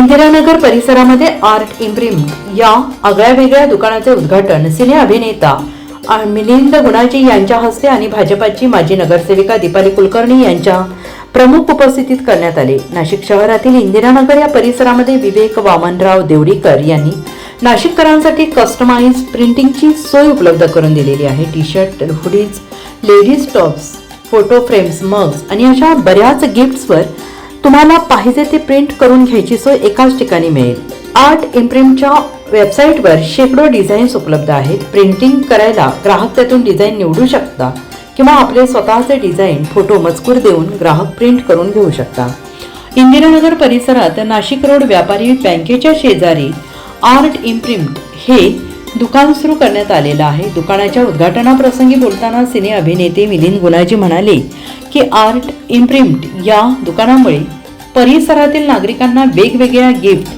इंदिरानगर परिसरामध्ये आर्ट इम्प्रिम या आगळ्या वेगळ्या दुकानाचे उद्घाटन सिने अभिनेता मिलिंद गुणाजी यांच्या हस्ते आणि भाजपाची माजी नगरसेविका दीपाली कुलकर्णी यांच्या प्रमुख उपस्थितीत करण्यात आले. नाशिक शहरातील इंदिरानगर या परिसरामध्ये विवेक वामनराव देवडीकर यांनी नाशिककरांसाठी कस्टमाइज प्रिंटिंगची सोय उपलब्ध करून दिलेली आहे. T shirt hoodies ladies tops photo frames mugs आणि अशा बऱ्याच गिफ्ट्सवर तुम्हाला पाहिजे ते प्रिंट करून घ्यायची सोय एकाच ठिकाणी मिळेल. आर्ट इम्प्रिंटच्या वेबसाईटवर शेकडो डिझाईन्स उपलब्ध आहेत. प्रिंटिंग करायला ग्राहक त्यातून डिझाईन निवडू शकता किंवा आपले स्वतःचे डिझाईन फोटो मजकूर देऊन ग्राहक प्रिंट करून घेऊ शकता. इंदिरानगर परिसरात नाशिक रोड व्यापारी बँकेच्या शेजारी आर्ट इम्प्रिंट हे दुकान सुरू करण्यात आलेलं आहे. दुकानाच्या उद्घाटनाप्रसंगी बोलताना सिने अभिनेते मिलिंद गुलाजी म्हणाले की आर्ट इम्प्रिंट या दुकानामुळे परिसरातील नागरिकांना वेगवेगळ्या गिफ्ट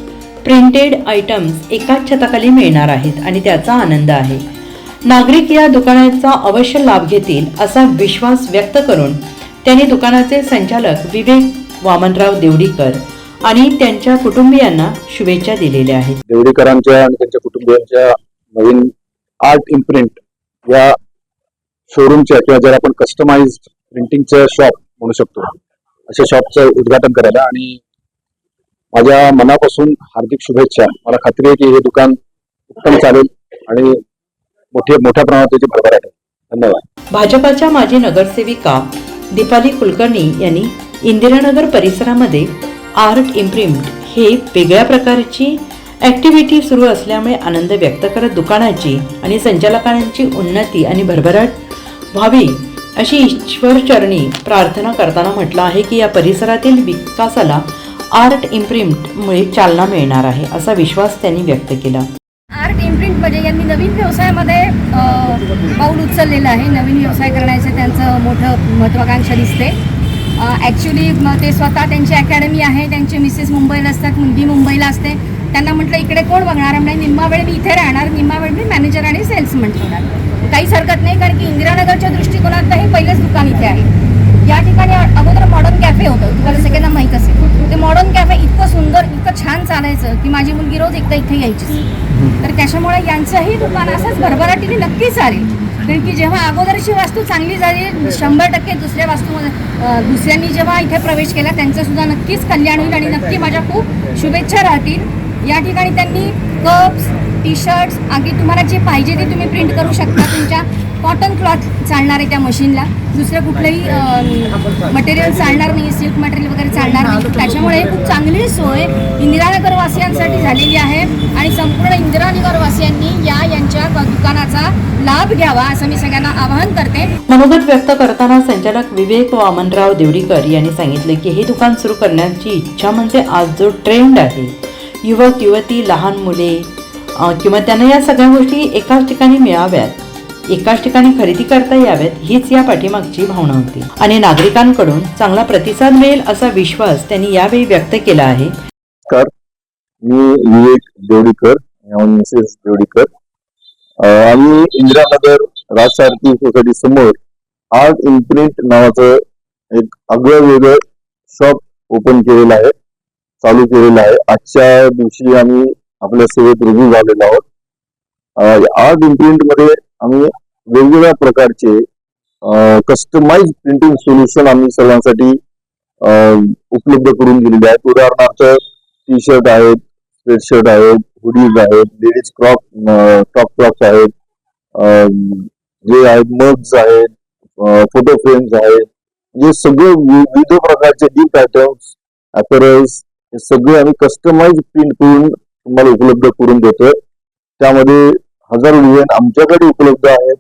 प्रिंटेड आयटम्स एकाच छताखाली मिळणार आहेत आणि त्याचा आनंद आहे. नागरिक या दुकानाचा अवश्य लाभ घेतील असा विश्वास व्यक्त करून त्यांनी दुकानाचे संचालक विवेक वामनराव देवडीकर आणि त्यांच्या कुटुंबियांना शुभेच्छा दिलेल्या आहेत. देवडीकरांच्या आणि त्यांच्या कुटुंबियांच्या नवीन आर्ट इम्प्रिंट या शोरूमच्या किंवा जर आपण कस्टमाइज प्रिंटिंगचं शॉप म्हणू शकतो. अशा शॉपचं उद्घाटन करायला आणि माझ्या मनापासून हार्दिक शुभेच्छा. मला खात्री आहे की हे दुकान उत्तम चालेल आणि मोठे मोठ्या प्रमाणात त्याची भरभराट आहे. धन्यवाद. भाजपाच्या माजी नगरसेविका दीपाली कुलकर्णी यांनी इंदिरानगर परिसरामध्ये आर्ट इम्प्रिंट हे वेगळ्या प्रकारची ॲक्टिव्हिटी सुरू असल्यामुळे आनंद व्यक्त करत दुकानाची आणि संचालकांची उन्नती आणि भरभराट व्हावी अशी ईश्वरचरणी प्रार्थना करताना म्हटलं आहे की या परिसरातील विकासाला आर्ट इम्प्रिंटमुळे चालना मिळणार आहे असा विश्वास त्यांनी व्यक्त केला. आर्ट इम्प्रिंट म्हणजे यांनी नवीन व्यवसायामध्ये पाऊल उचललेलं आहे. नवीन व्यवसाय करण्याचं त्यांचं मोठं महत्त्वाकांक्षा दिसते. ॲक्च्युली ते स्वतः त्यांची अकॅडमी आहे. त्यांचे मिसेस मुंबईला असतात मुलगी मुंबईला असते. त्यांना म्हटलं इकडे कोण बघणार? म्हणजे निम्मा वेळ मी इथे राहणार. निम्मा वेळ मी मॅनेजर आणि सेल्समन ठेवणार. काहीच हरकत नाही कारण की इंदिरानगरच्या दृष्टिकोनात हे पहिलेच दुकान इथे आहे. या ठिकाणी अगोदर मॉडर्न कॅफे होतं तुम्हाला सगळ्यांना माहीत असेल. ते मॉडर्न कॅफे इतकं सुंदर इतकं छान चालायचं की माझी मुलगी रोज एकदा इथे यायची. तर त्याच्यामुळे यांचंही दुकान असंच भरभराटीने नक्की चालेल. कारण की जेव्हा अगोदरची वास्तू चांगली झाली शंभर टक्के दुसऱ्या वास्तूमध्ये दुसऱ्यांनी जेव्हा इथे प्रवेश केला त्यांचं सुद्धा नक्कीच कल्याण होईल आणि नक्की माझ्या खूप शुभेच्छा राहतील. या ठिकाणी त्यांनी कप्स टी शर्ट्स अगदी तुम्हाला जे पाहिजे ते तुम्ही प्रिंट करू शकता. तुमच्या कॉटन क्लॉथ चालणार आहे त्या मशीनला दुसरं कुठलंही मटेरियल चालणार नाही सिल्क मटेरियल वगैरे चालणार नाही. त्याच्यामुळे खूप चांगली सोय इंदिरानगर वासियांसाठी झालेली आहे. आणि संपूर्ण इंदिरानगर वासियांनी या यांच्या दुकानाचा लाभ घ्यावा असं मी सगळ्यांना आवाहन करते. मनोगत व्यक्त करताना संचालक विवेक वामनराव देवडीकर यांनी सांगितले की हे दुकान सुरू करण्याची इच्छा म्हणजे आज जो ट्रेंड आहे. युवक युवती लहान मुले किंवा त्यांना या सगळ्या गोष्टी एकाच ठिकाणी मिळाव्यात. एकाच ठिकाणी खरेदी करता याव्यात हीच या पाठीमागची भावना होती. आणि नागरिकांकडून चांगला प्रतिसाद मिळेल असा विश्वास त्यांनी यावेळी व्यक्त केला आहे. नमस्कार. मी विवेक देवडीकर मिसेस देवडीकर. आम्ही इंदिरानगर राजसारथी सोसायटी समोर आर्ट इम्प्रिंट नावाचं एक आगळं वेगळं शॉप ओपन केलेलं आहे चालू केलेलं आहे. आजच्या दिवशी आम्ही आपल्या सेवेत रुजू झालेलो आहोत. आर्ट इम्प्रिंटमध्ये आम्ही वेगवेगळ्या प्रकारचे कस्टमाइज प्रिंटिंग सोल्युशन आम्ही सर्वांसाठी उपलब्ध करून दिलेले आहेत. उदाहरणार्थ टी शर्ट आहेत स्वेटशर्ट आहेत हुडीज आहेत लेडीज क्रॉप टॉप क्रॉप्स आहेत जे आहेत मग्स आहेत फोटो फ्रेम्स आहेत. जे सगळे वि- विविध प्रकारचे गिफ्ट आयटम्स अपेरल्स हे सगळे आम्ही कस्टमाइज प्रिंट करून तुम्हाला उपलब्ध करून देतोय. त्यामध्ये हजारो डिझाईन आमच्याकडे उपलब्ध आहेत.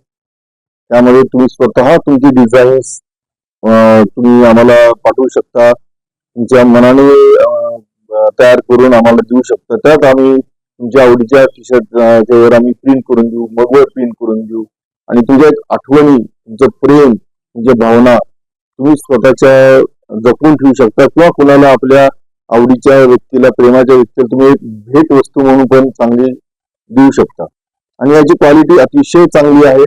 त्यामध्ये तुम्ही स्वतः तुमची डिझाईन्स तुम्ही आम्हाला पाठवू शकता. तुमच्या मनाने तयार करून आम्हाला देऊ शकता. त्यात आम्ही तुमच्या आवडीच्या टी शर्ट आम्ही प्रिंट करून देऊ मगवर प्रिंट करून देऊ. आणि तुमच्या एक आठवणी तुमचं प्रेम तुमच्या भावना तुम्ही स्वतःच्या जपून ठेवू शकता किंवा कुणाला आपल्या आवडीच्या व्यक्तीला प्रेमाच्या व्यक्तीला तुम्ही एक भेट वस्तू म्हणून पण चांगली देऊ शकता. आणि याची क्वालिटी अतिशय चांगली आहे.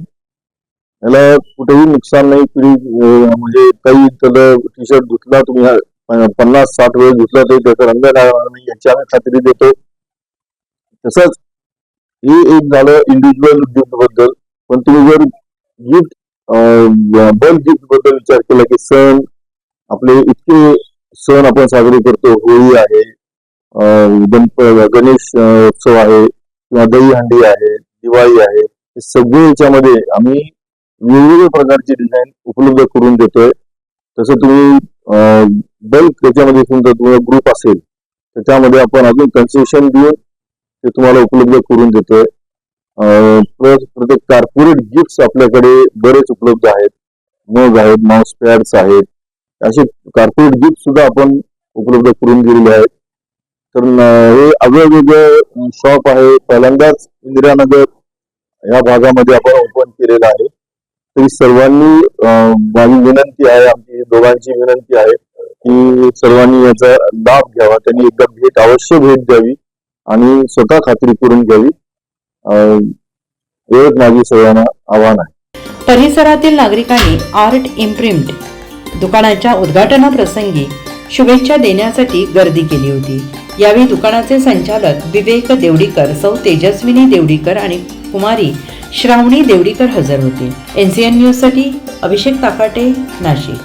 याला कुठेही नुकसान नाही. तुम्ही म्हणजे काही त्याला टी शर्ट धुतला तुम्ही प- पन्नास साठ वेळ धुतला तरी त्याचा रंग लागणार नाही याची आम्ही खात्री देतो. तसंच हे एक झालं इंडिव्हिज्युअल गिफ्टबद्दल पण तुम्ही जर गिफ्ट बल्क गिफ्टबद्दल विचार केला की सण आपले इतके सण आपण साजरे करतो. होळी आहे गणेश उत्सव आहे किंवा दहीहंडी आहे दिवाळी आहे. हे सगळे याच्यामध्ये आम्ही वेगवेगळ्या प्रकारची डिझाईन उपलब्ध करून देतोय. तसं तुम्ही बल्क त्याच्यामध्ये समजा तुम्हाला ग्रुप असेल तर त्यामध्ये आपण अजून कन्सेशन देऊन ते तुम्हाला उपलब्ध करून देतोय. प्लस प्रत्येक कार्पोरेट गिफ्ट आपल्याकडे बरेच उपलब्ध आहेत. मग आहेत माउस पॅड्स आहेत असे कार्पोरेट गिफ्ट सुद्धा आपण उपलब्ध करून दिलेले आहेत. तर हे वेगवेगळं शॉप आहे. पहिल्यांदाच इंदिरानगर या भागामध्ये आपण ओपन केलेलं आहे. तरी सर्वांनी माझी विनंती आहे आमची दोघांची विनंती आहे की सर्वांनी याचा लाभ घ्यावा. त्यांनी एकदा भेट अवश्य भेट द्यावी आणि स्वतः खात्री करून घ्यावी. एवढंच माझी सर्वांना आव्हान आहे. परिसरातील नागरिकांनी आर्ट इम्प्रिंट दुकानाच्या उद्घाटनाप्रसंगी शुभेच्छा देण्यासाठी गर्दी केली होती. यावेळी दुकानाचे संचालक विवेक देवडीकर सौ तेजस्विनी देवडीकर आणि कुमारी श्रावणी देवडीकर हजर होते. एन सी एन न्यूजसाठी अभिषेक ताकाटे नाशिक.